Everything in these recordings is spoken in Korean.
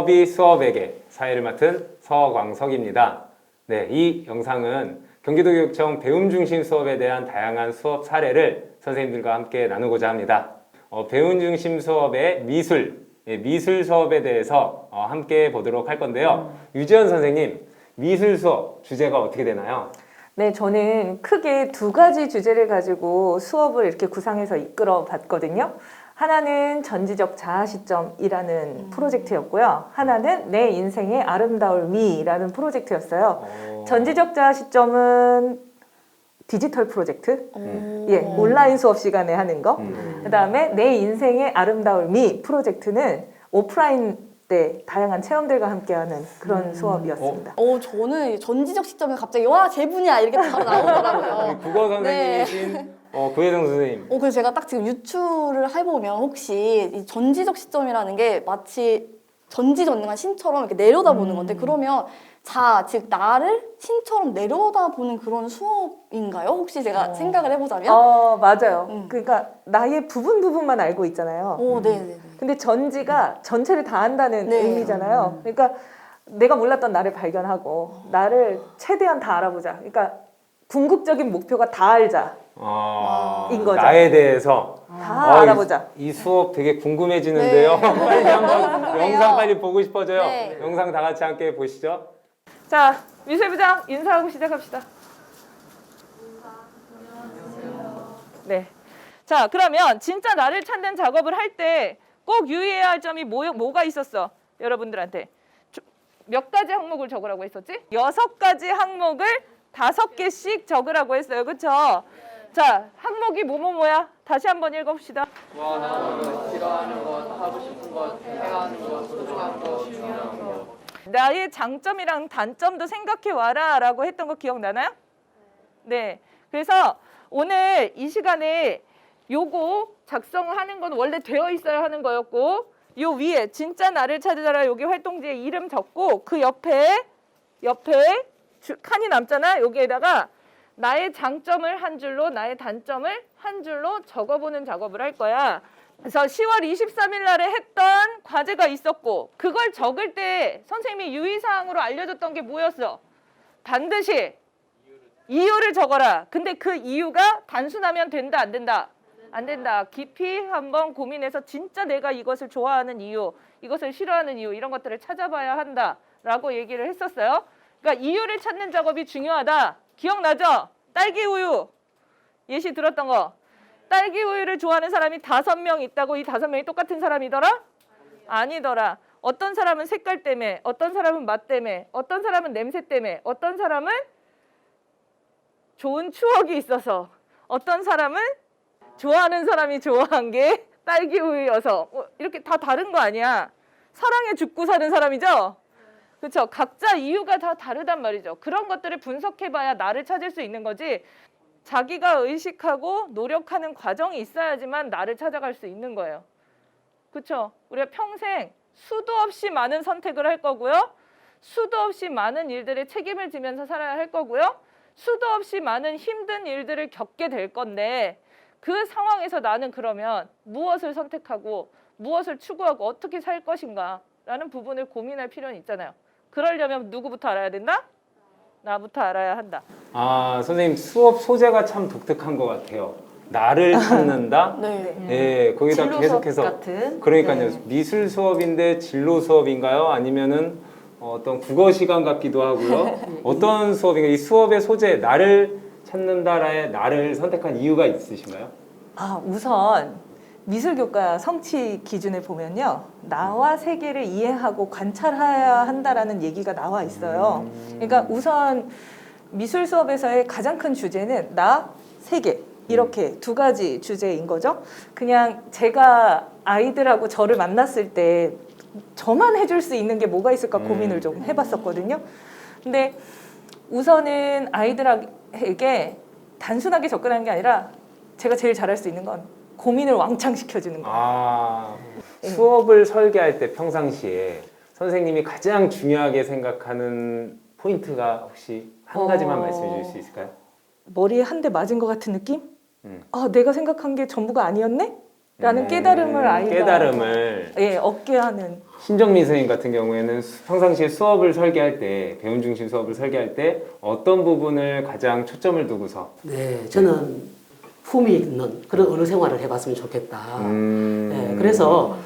수업이 수업에게 사회를 맡은 서광석입니다. 네, 이 영상은 경기도교육청 배움 중심 수업에 대한 다양한 수업 사례를 선생님들과 함께 나누고자 합니다. 어, 배움 중심 수업의 미술, 예, 미술 수업에 대해서 어, 함께 보도록 할 건데요. 유지연 선생님, 미술 수업 주제가 어떻게 되나요? 네, 저는 크게 두 가지 주제를 가지고 수업을 이렇게 구상해서 이끌어 봤거든요. 하나는 전지적 자아 시점이라는 프로젝트였고요. 하나는 내 인생의 아름다울 미라는 프로젝트였어요. 어, 전지적 자아 시점은 디지털 프로젝트, 음. 예, 온라인 수업 시간에 하는 거. 음. 그다음에 내 인생의 아름다울 미 프로젝트는 오프라인 때 다양한 체험들과 함께하는 그런 수업이었습니다. 어, 저는 전지적 시점에 갑자기 와, 제 분이야 이렇게 바로 나오더라고요. 국어 선생님이신 어, 구혜정 선생님. 어, 그래서 제가 딱 지금 유추를 해보면 혹시 이 전지적 시점이라는 게 마치 전지전능한 신처럼 이렇게 내려다보는 건데 그러면 자, 즉 나를 신처럼 내려다보는 그런 수업인가요? 혹시 제가 생각을 해보자면? 어, 맞아요. 음. 그러니까 나의 부분 부분만 알고 있잖아요. 오, 네네네. 근데 전지가 전체를 다 안다는 네. 의미잖아요. 그러니까 내가 몰랐던 나를 발견하고 나를 최대한 다 알아보자. 그러니까 궁극적인 목표가 다 알자. 어, 인 거죠. 나에 대해서 다 어, 이- 알아보자. 이, 수업 되게 궁금해지는데요. 네. 빨리 한번. 영상 빨리 보고 싶어져요. 네. 영상 다 같이 함께 보시죠. 자, 미술부장 인사하고 시작합시다. 네. 자, 그러면 진짜 나를 찾는 작업을 할 때 꼭 유의해야 할 점이 뭐, 뭐가 있었어? 여러분들한테. 주- 몇 가지 항목을 적으라고 했었지? 여섯 가지 항목을 다섯 개씩 적으라고 했어요. 그렇죠? 자, 항목이 뭐뭐 뭐야? 다시 한번 읽어 봅시다. 나의 장점이랑 단점도 생각해 와라 라고 했던 거 기억나나요? 네. 그래서 오늘 이 시간에 요거 작성을 하는 건 원래 되어 있어야 하는 거였고 요 위에 진짜 나를 찾으라 여기 활동지에 이름 적고 그 옆에 옆에 주- 칸이 남잖아. 여기에다가 나의 장점을 한 줄로 나의 단점을 한 줄로 적어보는 작업을 할 거야. 그래서 10월 23일 날에 했던 과제가 있었고 그걸 적을 때 선생님이 유의사항으로 알려줬던 게 뭐였어? 반드시 이유를 적어라. 근데 그 이유가 단순하면 된다 안 된다? 안 된다. 깊이 한번 고민해서 진짜 내가 이것을 좋아하는 이유, 이것을 싫어하는 이유 이런 것들을 찾아봐야 한다라고 얘기를 했었어요. 그러니까 이유를 찾는 작업이 중요하다. 기억나죠? 딸기 우유 예시 들었던 거. 딸기 우유를 좋아하는 사람이 다섯 명 있다고 이 다섯 명이 똑같은 사람이더라? 아니더라. 어떤 사람은 색깔 때문에, 어떤 사람은 맛 때문에, 어떤 사람은 냄새 때문에, 어떤 사람은 좋은 추억이 있어서, 어떤 사람은 좋아하는 사람이 좋아한 게 딸기 우유여서 어, 이렇게 다 다른 거 아니야? 사랑에 죽고 사는 사람이죠? 그렇죠. 각자 이유가 다 다르단 말이죠. 그런 것들을 분석해봐야 나를 찾을 수 있는 거지. 자기가 의식하고 노력하는 과정이 있어야지만 나를 찾아갈 수 있는 거예요. 그렇죠? 우리가 평생 수도 없이 많은 선택을 할 거고요. 수도 없이 많은 일들에 책임을 지면서 살아야 할 거고요. 수도 없이 많은 힘든 일들을 겪게 될 건데 그 상황에서 나는 그러면 무엇을 선택하고 무엇을 추구하고 어떻게 살 것인가라는 부분을 고민할 필요는 있잖아요. 그러려면 누구부터 알아야 된다? 나부터 알아야 한다. 아 선생님 수업 소재가 참 독특한 것 같아요. 나를 찾는다. 네. 네, 거기다 진로 수업 계속해서 같은. 그러니까요. 네. 미술 수업인데 진로 수업인가요? 아니면은 어떤 국어 시간 같기도 하고요. 어떤 수업인가? 이 수업의 소재 나를 찾는다라의 나를 선택한 이유가 있으신가요? 아, 우선 미술 교과 성취 기준을 보면요. 나와 세계를 이해하고 관찰해야 한다라는 얘기가 나와 있어요. 그러니까 우선 미술 수업에서의 가장 큰 주제는 나, 세계. 이렇게 두 가지 주제인 거죠. 그냥 제가 아이들하고 저를 만났을 때 저만 해줄 수 있는 게 뭐가 있을까 고민을 좀 해봤었거든요. 근데 우선은 아이들에게 단순하게 접근하는 게 아니라 제가 제일 잘할 수 있는 건 고민을 왕창 시켜주는 거예요. 아 네. 수업을 설계할 때 평상시에 선생님이 가장 중요하게 생각하는 포인트가 혹시 한 가지만 어. 말씀해 주실 수 있을까요? 머리에 한 대 맞은 것 같은 느낌? 음. 아, 내가 생각한 게 전부가 아니었네? 라는 음, 깨달음을 아이가 깨달음을 예, 얻게 하는 신정민 선생님 같은 경우에는 수- 평상시에 수업을 설계할 때 배움 중심 수업을 설계할 때 어떤 부분을 가장 초점을 두고서 네, 저는 품이 있는 그런 어느 생활을 해봤으면 좋겠다. 음, 네, 그래서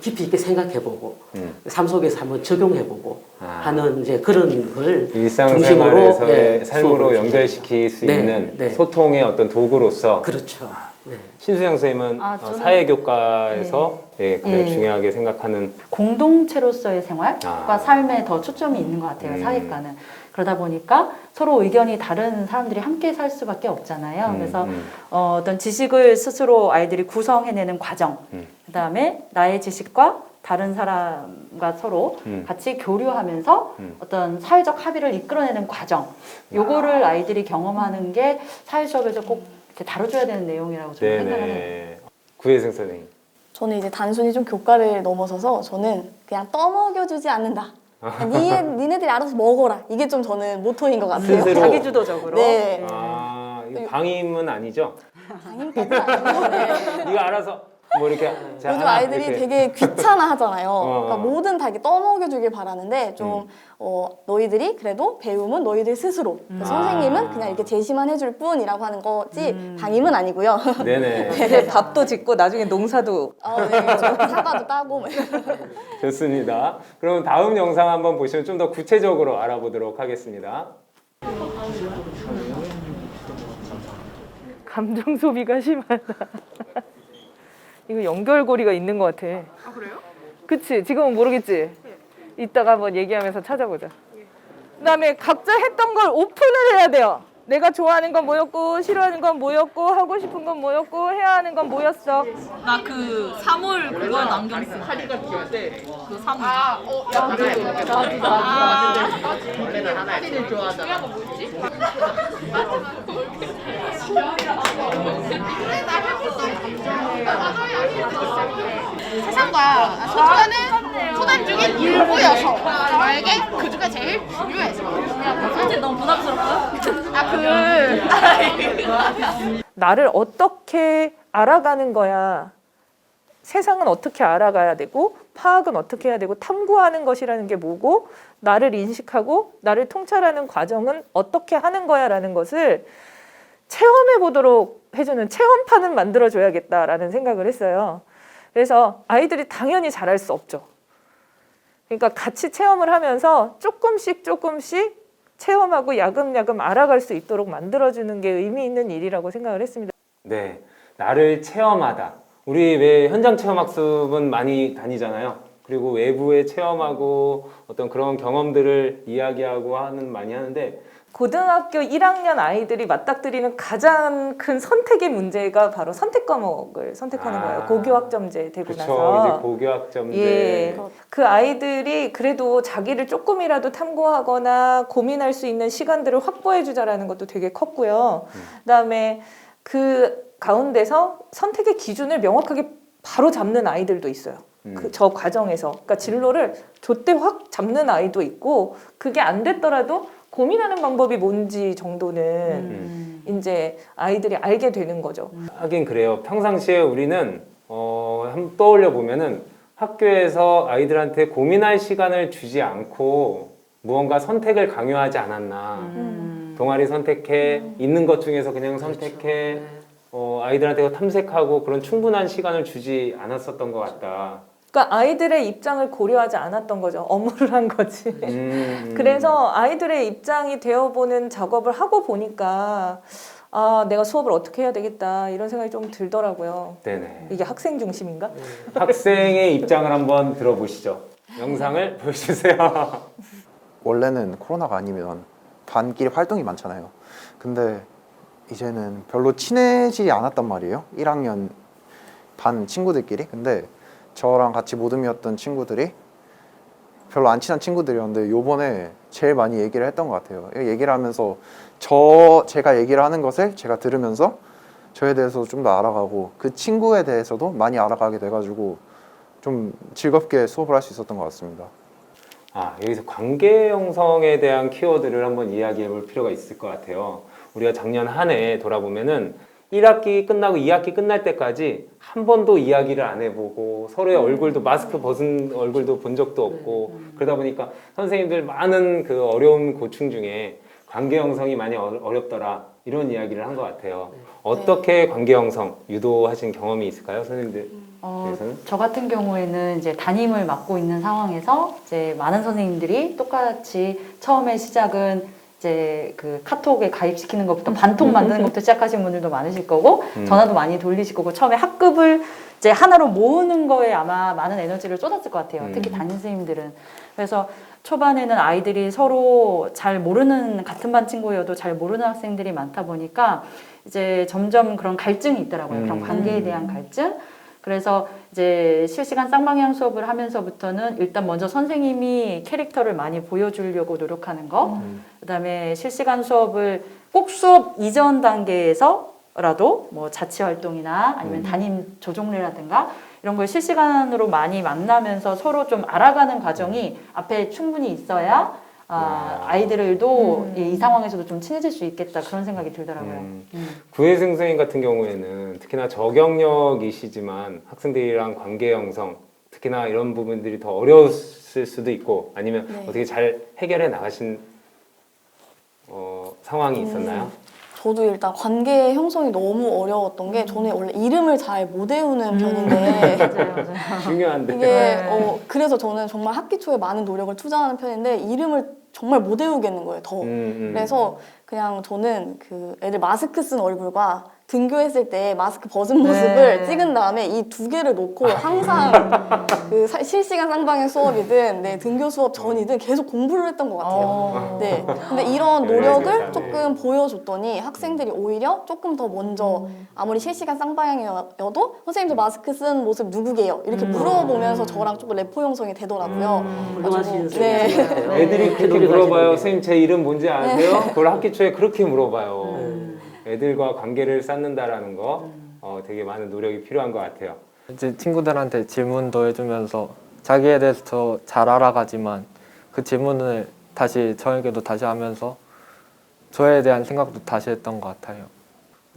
깊이 있게 생각해보고 음. 삶 속에서 한번 적용해보고 아. 하는 이제 그런 걸 일상생활에서의 중심으로, 네, 삶으로 수업을 연결시킬 수 네, 있는 네. 소통의 어떤 도구로서 그렇죠. 네. 신수영 선생님은 아, 어, 저는- 사회교과에서 예, 가장 예. 중요하게 생각하는 공동체로서의 생활과 아. 삶에 더 초점이 있는 것 같아요. 음. 사회과는 그러다 보니까 서로 의견이 다른 사람들이 함께 살 수밖에 없잖아요. 음, 그래서 음. 어, 어떤 지식을 스스로 아이들이 구성해내는 과정, 음. 그 다음에 나의 지식과 다른 사람과 서로 음. 같이 교류하면서 음. 어떤 사회적 합의를 이끌어내는 과정, 요거를 아이들이 경험하는 게 사회 수업에서 꼭 이렇게 다뤄줘야 되는 내용이라고 저는 생각을 해요. 네네 구혜승 선생님 저는 이제 단순히 좀 교과를 넘어서서 저는 그냥 떠먹여주지 않는다. 니, 니네들이 알아서 먹어라. 이게 좀 저는 모토인 것 같아요. 스스로. 자기 주도적으로. 네. 아 이거 방임은 아니죠? 당연까지는 아니고. 네. 네가 알아서 뭐 이렇게 자, 요즘 하나 아이들이 이렇게. 되게 귀찮아 하잖아요. 어. 그러니까 뭐든 다 이렇게 떠먹여주길 바라는데 좀 음. 어, 너희들이 그래도 배움은 너희들 스스로 음. 선생님은 아. 그냥 이렇게 제시만 해줄 뿐이라고 하는 거지 음. 방임은 아니고요. 네네 이제 밥도 짓고 나중에 농사도 어, 네, 좀 사과도 따고 뭐 좋습니다. 그럼 다음 영상 한번 보시면 좀 더 구체적으로 알아보도록 하겠습니다. 감정 소비가 심하다. 이거 연결고리가 있는 것 같아. 아 그래요? 그치 지금은 모르겠지. 이따가 한번 얘기하면서 찾아보자. 그다음에 각자 했던 걸 오픈을 해야 돼요. 내가 좋아하는 건 뭐였고 싫어하는 건 뭐였고 하고 싶은 건 뭐였고 해야 하는 건 뭐였어. 나그 3월 그걸 안경 쓴 하리가 귀여울 때그 3월 아, 어, 야, 나도 나도 나도 원래는 하나를 좋아하잖아 세상과 소통하는 소단 중인 일부여서 저에게 그 중에 제일 중요해서. 사실 너무 부담스럽다 아그. 나를 어떻게 알아가는 거야. 세상은 어떻게 알아가야 되고 파악은 어떻게 해야 되고 탐구하는 것이라는 게 뭐고 나를 인식하고 나를 통찰하는 과정은 어떻게 하는 거야라는 것을 체험해 보도록 해주는 체험판은 만들어 줘야겠다라는 생각을 했어요. 그래서 아이들이 당연히 잘할 수 없죠. 그러니까 같이 체험을 하면서 조금씩 조금씩 체험하고 야금야금 알아갈 수 있도록 만들어주는 게 의미 있는 일이라고 생각을 했습니다. 네, 나를 체험하다. 우리 왜 현장 체험 학습은 많이 다니잖아요. 그리고 외부에 체험하고 어떤 그런 경험들을 이야기하고 하는 많이 하는데 고등학교 1학년 아이들이 맞닥뜨리는 가장 큰 선택의 문제가 바로 선택 과목을 선택하는 아. 거예요. 고교학점제 되고 그렇죠. 나서. 이제 고교학점제 예. 그 아이들이 그래도 자기를 조금이라도 탐구하거나 고민할 수 있는 시간들을 확보해 주자라는 것도 되게 컸고요. 그다음에 그 가운데서 선택의 기준을 명확하게 바로 잡는 아이들도 있어요. 음. 그저 과정에서 그러니까 진로를 좆대 확 잡는 아이도 있고 그게 안 됐더라도 고민하는 방법이 뭔지 정도는 음. 이제 아이들이 알게 되는 거죠. 하긴 그래요. 평상시에 우리는 어, 한번 떠올려 보면은 학교에서 아이들한테 고민할 시간을 주지 않고 무언가 선택을 강요하지 않았나. 음. 동아리 선택해 있는 것 중에서 그냥 선택해 네. 어, 아이들한테 탐색하고 그런 충분한 시간을 주지 않았었던 것 같다. 그러니까 아이들의 입장을 고려하지 않았던 거죠. 업무를 한 거지. 음, 그래서 아이들의 입장이 되어보는 작업을 하고 보니까 아 내가 수업을 어떻게 해야 되겠다 이런 생각이 좀 들더라고요. 네네. 이게 학생 중심인가? 학생의 입장을 한번 들어보시죠. 영상을 보여주세요. 원래는 코로나가 아니면 반끼리 활동이 많잖아요. 근데 이제는 별로 친해지지 않았단 말이에요. 1학년 반 친구들끼리. 근데 저랑 같이 모듬이었던 친구들이 별로 안 친한 친구들이었는데 요번에 제일 많이 얘기를 했던 것 같아요. 얘기를 하면서 저 제가 얘기를 하는 것을 제가 들으면서 저에 대해서 좀 더 알아가고 그 친구에 대해서도 많이 알아가게 돼가지고 좀 즐겁게 수업을 할 수 있었던 것 같습니다. 아, 여기서 관계 형성에 대한 키워드를 한번 이야기해 볼 필요가 있을 것 같아요. 우리가 작년 한 해 돌아보면은 1학기 끝나고 2학기 끝날 때까지 한 번도 이야기를 안 해보고 서로의 얼굴도 마스크 벗은 얼굴도 본 적도 없고 그러다 보니까 선생님들 많은 그 어려운 고충 중에 관계 형성이 많이 어- 어렵더라 이런 이야기를 한 것 같아요. 어떻게 관계 형성 유도하신 경험이 있을까요, 선생님들? 어, 그래서는? 저 같은 경우에는 이제 담임을 맡고 있는 상황에서 이제 많은 선생님들이 똑같이 처음에 시작은 이제 그 카톡에 가입시키는 것부터 반통 만드는 것부터 시작하신 분들도 많으실 거고 음. 전화도 많이 돌리실 거고 처음에 학급을 이제 하나로 모으는 거에 아마 많은 에너지를 쏟았을 것 같아요. 음. 특히 담임 선생님들은 그래서 초반에는 아이들이 서로 잘 모르는 같은 반 친구여도 잘 모르는 학생들이 많다 보니까 이제 점점 그런 갈증이 있더라고요. 그런 음. 관계에 대한 갈증. 그래서 이제 실시간 쌍방향 수업을 하면서부터는 일단 먼저 선생님이 캐릭터를 많이 보여주려고 노력하는 거. 음. 그다음에 실시간 수업을 꼭 수업 이전 단계에서라도 뭐 자치 활동이나 아니면 음. 담임 조종례라든가 이런 걸 실시간으로 많이 만나면서 서로 좀 알아가는 과정이 앞에 충분히 있어야 아, 아이들도 이, 이 상황에서도 좀 친해질 수 있겠다 그런 생각이 들더라고요. 음. 음. 구혜승 선생님 같은 경우에는 특히나 저경력이시지만 학생들이랑 관계 형성 특히나 이런 부분들이 더 어려웠을 수도 있고 아니면 네. 어떻게 잘 해결해 나가신 어, 상황이 있었나요? 저도 일단 관계 형성이 너무 어려웠던 게 저는 원래 이름을 잘 못 외우는 편인데 맞아요, 맞아요. 중요한데 이게 네. 어, 그래서 저는 정말 학기 초에 많은 노력을 투자하는 편인데 이름을 정말 못 외우겠는 거예요 더 음, 음. 그래서 그냥 저는 그 애들 마스크 쓴 얼굴과 등교했을 때 마스크 벗은 네. 모습을 찍은 다음에 이 두 개를 놓고 항상 그 사- 실시간 쌍방향 수업이든 네, 등교 수업 전이든 계속 공부를 했던 것 같아요. 어. 네. 근데 이런 네, 노력을. 조금 보여줬더니 학생들이 오히려 조금 더 먼저 아무리 실시간 쌍방향이어도 선생님도 마스크 쓴 모습 누구게요? 이렇게 물어보면서 저랑 조금 레포 형성이 되더라고요. 훌륭하신 네. 선생님 같아요. 애들이 그렇게 물어봐요. 선생님 제 이름 뭔지 아세요? 그걸 학기 초에 그렇게 물어봐요. 음. 애들과 관계를 쌓는다라는 거 어, 되게 많은 노력이 필요한 것 같아요. 이제 친구들한테 질문도 해주면서 자기에 대해서 더 잘 알아가지만 그 질문을 다시 저에게도 다시 하면서 저에 대한 생각도 다시 했던 것 같아요.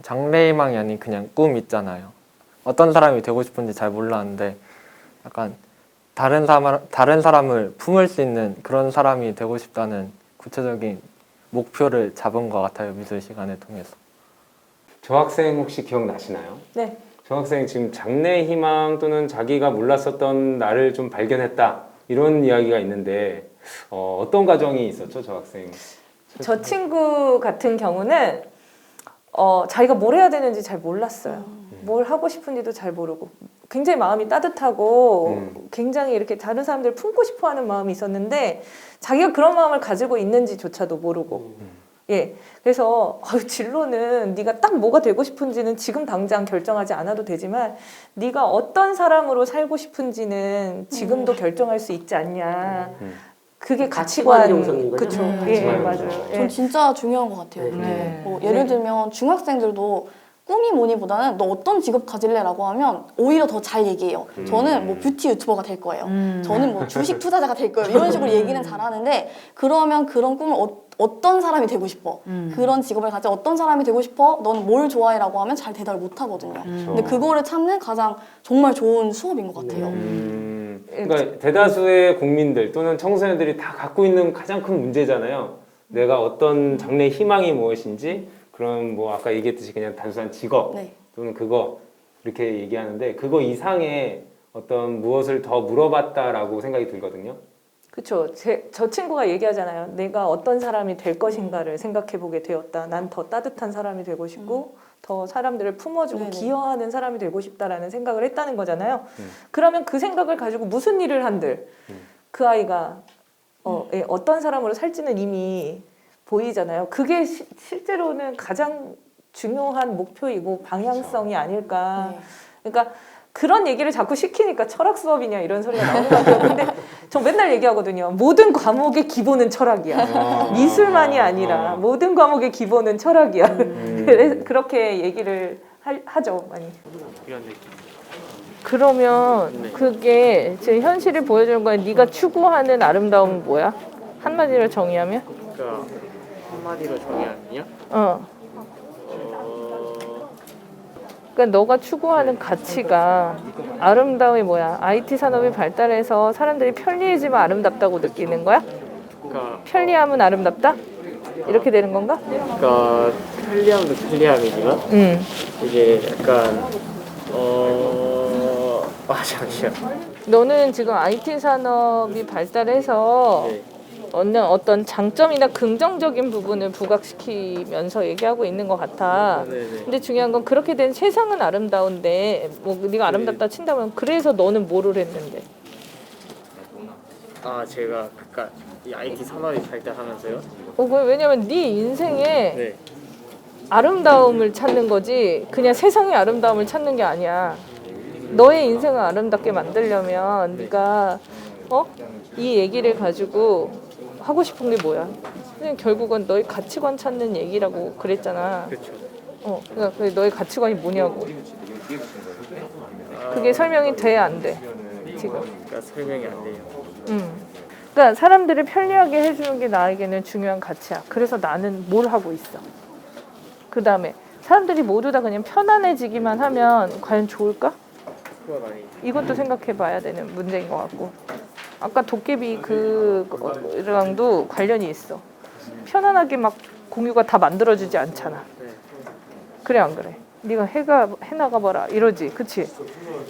장래희망이 아닌 그냥 꿈 있잖아요. 어떤 사람이 되고 싶은지 잘 몰랐는데 약간 다른 사람 다른 사람을 품을 수 있는 그런 사람이 되고 싶다는 구체적인 목표를 잡은 것 같아요 미술 시간을 통해서. 저 학생 혹시 기억나시나요? 네. 저 학생 지금 장래 희망 또는 자기가 몰랐었던 나를 좀 발견했다 이런 이야기가 있는데 어, 어떤 과정이 있었죠, 저 학생? 저 친구 같은 경우는 어, 자기가 뭘 해야 되는지 잘 몰랐어요. 뭘 하고 싶은지도 잘 모르고 굉장히 마음이 따뜻하고 음. 굉장히 이렇게 다른 사람들을 품고 싶어하는 마음이 있었는데 자기가 그런 마음을 가지고 있는지조차도 모르고 예 그래서 아유, 진로는 네가 딱 뭐가 되고 싶은지는 지금 당장 결정하지 않아도 되지만 네가 어떤 사람으로 살고 싶은지는 지금도 결정할 수 있지 않냐 음. 그게 가치관 형성인 거죠? 그쵸 음, 예 맞아요. 전 진짜 중요한 것 같아요. 네. 그게. 뭐 예를 들면 중학생들도 꿈이 뭐니보다는 너 어떤 직업 가질래라고 하면 오히려 더 잘 얘기해요. 저는 뭐 뷰티 유튜버가 될 거예요. 저는 뭐 주식 투자자가 될 거예요. 이런 식으로 얘기는 잘하는데 그러면 그런 꿈을 어, 떤 사람이 되고 싶어? 그런 직업을 가져 어떤 사람이 되고 싶어? 넌 뭘 좋아해라고 하면 잘 대답을 못 하거든요. 근데 그거를 찾는 가장 정말 좋은 수업인 것 같아요. 음, 그러니까 대다수의 국민들 또는 청소년들이 다 갖고 있는 가장 큰 문제잖아요. 내가 어떤 장래 희망이 무엇인지 그런 뭐 아까 얘기했듯이 그냥 단순한 직업 네. 또는 그거 이렇게 얘기하는데 그거 이상의 어떤 무엇을 더 물어봤다라고 생각이 들거든요. 그렇죠. 저 친구가 얘기하잖아요. 내가 어떤 사람이 될 것인가를 생각해 보게 되었다. 난 더 따뜻한 사람이 되고 싶고 더 사람들을 품어주고 네네. 기여하는 사람이 되고 싶다라는 생각을 했다는 거잖아요. 음. 그러면 그 생각을 가지고 무슨 일을 한들 음. 그 아이가 어, 예, 어떤 사람으로 살지는 이미 보이잖아요. 그게 시- 실제로는 가장 중요한 목표이고 방향성이 아닐까. 네. 그러니까 그런 얘기를 자꾸 시키니까 철학 수업이냐 이런 소리가 나오는 것 같아요. 근데 저 맨날 얘기하거든요. 모든 과목의 기본은 철학이야. 아. 미술만이 아니라 모든 과목의 기본은 철학이야. 음. 그래, 그렇게 얘기를 하, 하죠 많이. 그러면 그게 제 현실을 보여주는 거야. 네가 추구하는 아름다움은 뭐야? 한마디로 정의하면? 그러니까 한마디로 정의하면요. 어. 어, 그러니까 너가 추구하는 가치가 아름다움이 뭐야? IT 산업이 발달해서 사람들이 편리해지면 아름답다고 느끼는 거야? 그러니까, 편리함은 아름답다? 이렇게 되는 건가? 그러니까 편리함도 편리함이지만 응. 이게 약간 어... 아 잠시만 너는 지금 IT 산업이 발달해서 네. 어느 어떤 장점이나 긍정적인 부분을 부각시키면서 얘기하고 있는 것 같아. 네네. 근데 중요한 건 그렇게 된 세상은 아름다운데 뭐 네가 아름답다 친다면 그래서 너는 뭐를 했는데? 아 제가 그니까 이 IT 산업이 발달하면서요 어, 그 왜냐면 네 인생에 네 아름다움을 찾는 거지 그냥 세상의 아름다움을 찾는 게 아니야. 너의 인생을 아름답게 만들려면 네가 어? 이 얘기를 가지고 하고 싶은 게 뭐야? 그냥 결국은 너의 가치관 찾는 얘기라고 그랬잖아. 그렇죠 어, 그러니까 너의 가치관이 뭐냐고. 그게 설명이 돼, 안 돼? 지금. 그러니까 설명이 안 돼요 음. 그러니까 사람들을 편리하게 해주는 게 나에게는 중요한 가치야. 그래서 나는 뭘 하고 있어. 그 다음에 사람들이 모두 다 그냥 편안해지기만 하면 과연 좋을까? 이것도 생각해 봐야 되는 문제인 것 같고. 아까 도깨비 그랑도 관련이 있어. 편안하게 막 공유가 다 만들어지지 않잖아. 네. 그래 안 그래? 네가 해가 해 나가 봐라 이러지, 그치?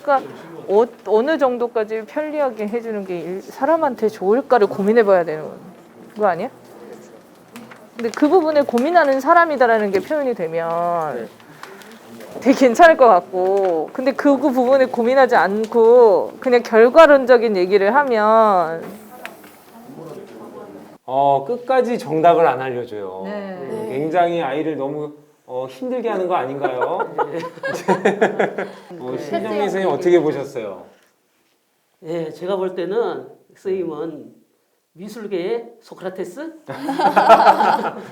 그러니까 어, 어느 정도까지 편리하게 해주는 게 일- 사람한테 좋을까를 고민해봐야 되는 거 아니야? 근데 그 부분을 고민하는 사람이다라는 게 표현이 되면 되게 괜찮을 것 같고, 근데 그 부분을 고민하지 않고 그냥 결과론적인 얘기를 하면 어, 끝까지 정답을 안 알려줘요. 네. 굉장히 아이를 너무 어, 힘들게 하는 거 아닌가요? 어, 신정민 선생님 어떻게 보셨어요? 예, 제가 볼 때는 선생님은 미술계의 소크라테스?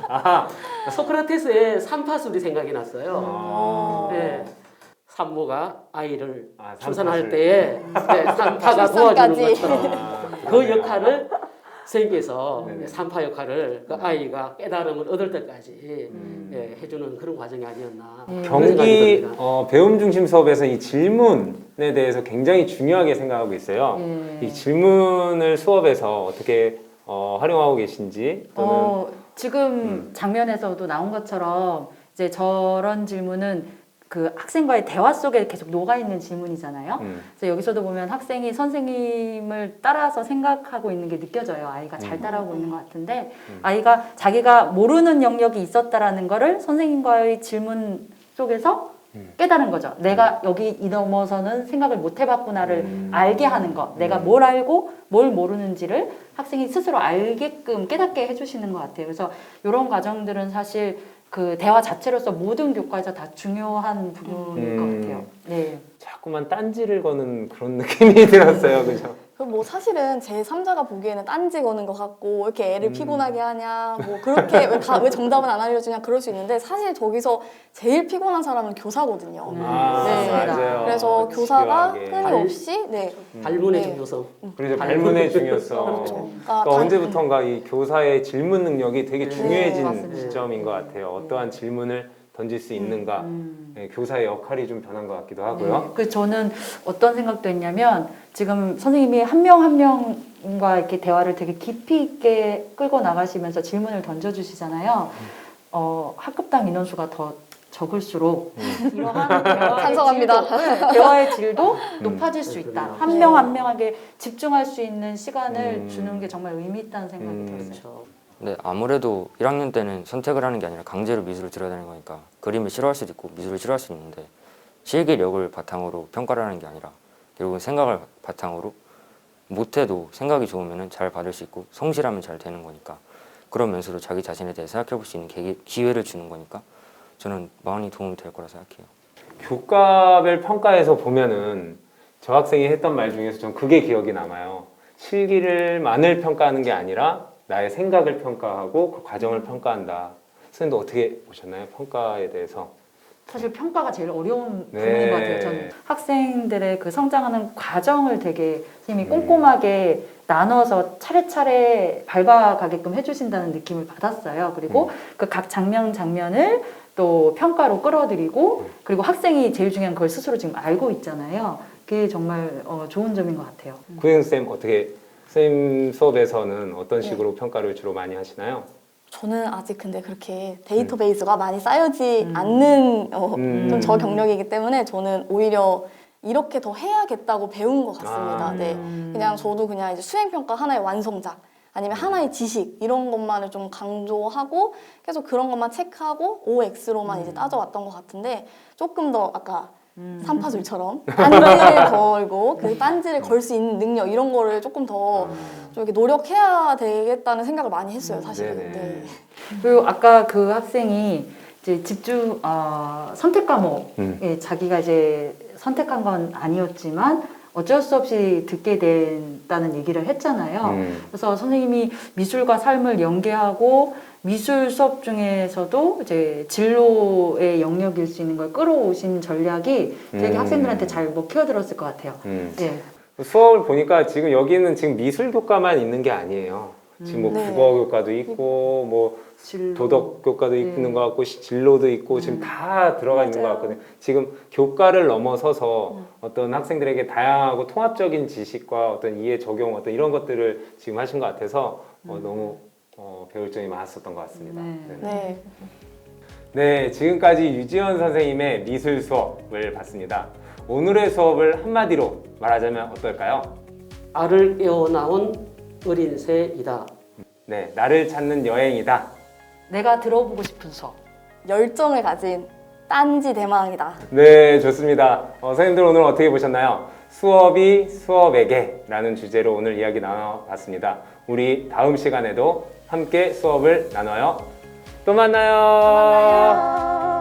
아하, 소크라테스의 삼파술이 생각이 났어요. 아, 예. 산모가 아이를 아, 출산할. 때에 네, 산파가 도와주는. 것처럼 아, 그 역할을 선생님께서 네네. 산파 역할을 그 아이가 깨달음을 얻을 때까지 음. 예, 해주는 그런 과정이 아니었나 생각이 경기. 어, 배움 중심 수업에서 이 질문에 대해서 굉장히 중요하게 생각하고 있어요. 예. 이 질문을 수업에서 어떻게 어, 활용하고 계신지 또는 어, 지금 음. 장면에서도 나온 것처럼 이제 저런 질문은 그 학생과의 대화 속에 계속 녹아 있는 질문이잖아요. 음, 그래서 여기서도 보면 학생이 선생님을 따라서 생각하고 있는 게 느껴져요. 아이가 잘 음. 따라하고 있는 것 같은데 음. 아이가 자기가 모르는 영역이 있었다라는 거를 선생님과의 질문 속에서 음. 깨달은 거죠. 내가 여기 이 넘어서는 생각을 못 해봤구나를 음. 알게 하는 것. 내가 음. 뭘 알고 뭘 모르는지를 학생이 스스로 알게끔 깨닫게 해주시는 것 같아요. 그래서 이런 과정들은 사실 그 대화 자체로서 모든 교과에서 다 중요한 부분일 음. 것 같아요. 네. 자꾸만 딴지를 거는 그런 느낌이 들었어요. 그죠? 그럼 뭐 사실은 제 3자가 보기에는 딴지 거는 것 같고 왜 이렇게 애를 음. 피곤하게 하냐 뭐 그렇게 왜, 가- 왜 정답은 안 알려주냐 그럴 수 있는데 사실 저기서 제일 피곤한 사람은 교사거든요. 아, 네. 맞아요. 그래서 교사가 집요하게. 끊임없이 네. 발문의 네. 중요성 그래서 발문의 중요성. 그렇죠. 그러니까 단- 언제부턴가 이 교사의 질문 능력이 되게 중요해진 맞습니다. 시점인 것 같아요. 어떠한 질문을 던질 수 있는가. 음. 네, 교사의 역할이 좀 변한 것 같기도 하고요. 네. 그 저는 어떤 생각도 했냐면 지금 선생님이 한 명 한 명과 이렇게 대화를 되게 깊이 있게 끌고 나가시면서 질문을 던져주시잖아요. 어, 학급당 인원수가 더 적을수록 이러한 대화의 찬성합니다. 질도, 네, 대화의 질도 음. 높아질 수 있다. 네. 한명 한 명에게 집중할 수 있는 시간을 음. 주는 게 정말 의미 있다는 생각이 음. 들었어요. 그렇죠. 네, 아무래도 1학년 때는 선택을 하는 게 아니라 강제로 미술을 들어야 되는 거니까 그림을 싫어할 수도 있고 미술을 싫어할 수 있는데 실기력을 바탕으로 평가를 하는 게 아니라 결국은 생각을 바탕으로 못해도 생각이 좋으면 잘 받을 수 있고 성실하면 잘 되는 거니까 그런 면서로 자기 자신에 대해 생각해 볼 수 있는 기회를 주는 거니까 저는 많이 도움이 될 거라 생각해요. 교과별 평가에서 보면은 저 학생이 했던 말 중에서 전 그게 기억이 남아요. 실기를 만을 평가하는 게 아니라 나의 생각을 평가하고 그 과정을 평가한다. 선생님도 어떻게 보셨나요? 평가에 대해서. 사실 평가가 제일 어려운 네. 부분인 것 같아요. 저는 학생들의 그 성장하는 과정을 되게 선생님이 음. 꼼꼼하게 나눠서 차례차례 밟아가게끔 해주신다는 느낌을 받았어요. 그리고 음. 그각 장면 장면을 또또 평가로 끌어들이고 그리고 학생이 제일 중요한 걸 스스로 지금 알고 있잖아요. 그게 정말 어, 좋은 점인 것 같아요. 구혜영 쌤 어떻게 쌤 수업에서는 어떤 식으로 평가를 주로 많이 하시나요? 저는 아직 근데 그렇게 데이터베이스가 많이 쌓여지 않는 어, 음. 좀 저 경력이기 때문에 저는 오히려 이렇게 더 해야겠다고 배운 것 같습니다. 아. 네. 그냥 저도 그냥 이제 수행평가 하나의 완성작 아니면 하나의 지식 이런 것만을 좀 강조하고 계속 그런 것만 체크하고 OX로만 이제 따져왔던 것 같은데 조금 더 아까 삼파줄처럼 딴지를 걸고 그 딴지를 걸 수 있는 능력 이런 거를 조금 더 좀 이렇게 노력해야 되겠다는 생각을 많이 했어요 사실은. 네네. 네. 그리고 아까 그 학생이 이제 집중 어, 선택 과목 음. 예, 자기가 이제 선택한 건 아니었지만 어쩔 수 없이 듣게 된다는 얘기를 했잖아요. 음. 그래서 선생님이 미술과 삶을 연계하고 미술 수업 중에서도 이제 진로의 영역일 수 있는 걸 끌어오신 전략이 되게 음. 학생들한테 잘 먹혀들었을 것 같아요. 음. 예. 수업을 보니까 지금 여기는 지금 미술 교과만 있는 게 아니에요. 지금 뭐 네. 국어 교과도 있고 뭐 진로. 도덕 교과도 네. 있는 것 같고 시- 진로도 있고 지금 다 들어가 있는 것 맞아요. 같거든요. 지금 교과를 넘어서서 어떤 학생들에게 다양하고 통합적인 지식과 어떤 이해 적용 어떤 이런 것들을 지금 하신 것 같아서 어, 너무 어, 배울 점이 많았었던 것 같습니다. 네. 네. 네. 네, 지금까지 유지원 선생님의 미술 수업을 봤습니다. 오늘의 수업을 한마디로 말하자면 어떨까요? 알을 이어나온 어린 새이다. 네, 나를 찾는 여행이다. 내가 들어보고 싶은 수업. 열정을 가진 딴지 대망이다. 네, 좋습니다. 어, 선생님들 오늘 어떻게 보셨나요? 수업이 수업에게 라는 주제로 오늘 이야기 나눠봤습니다. 우리 다음 시간에도 함께 수업을 나눠요. 또 만나요.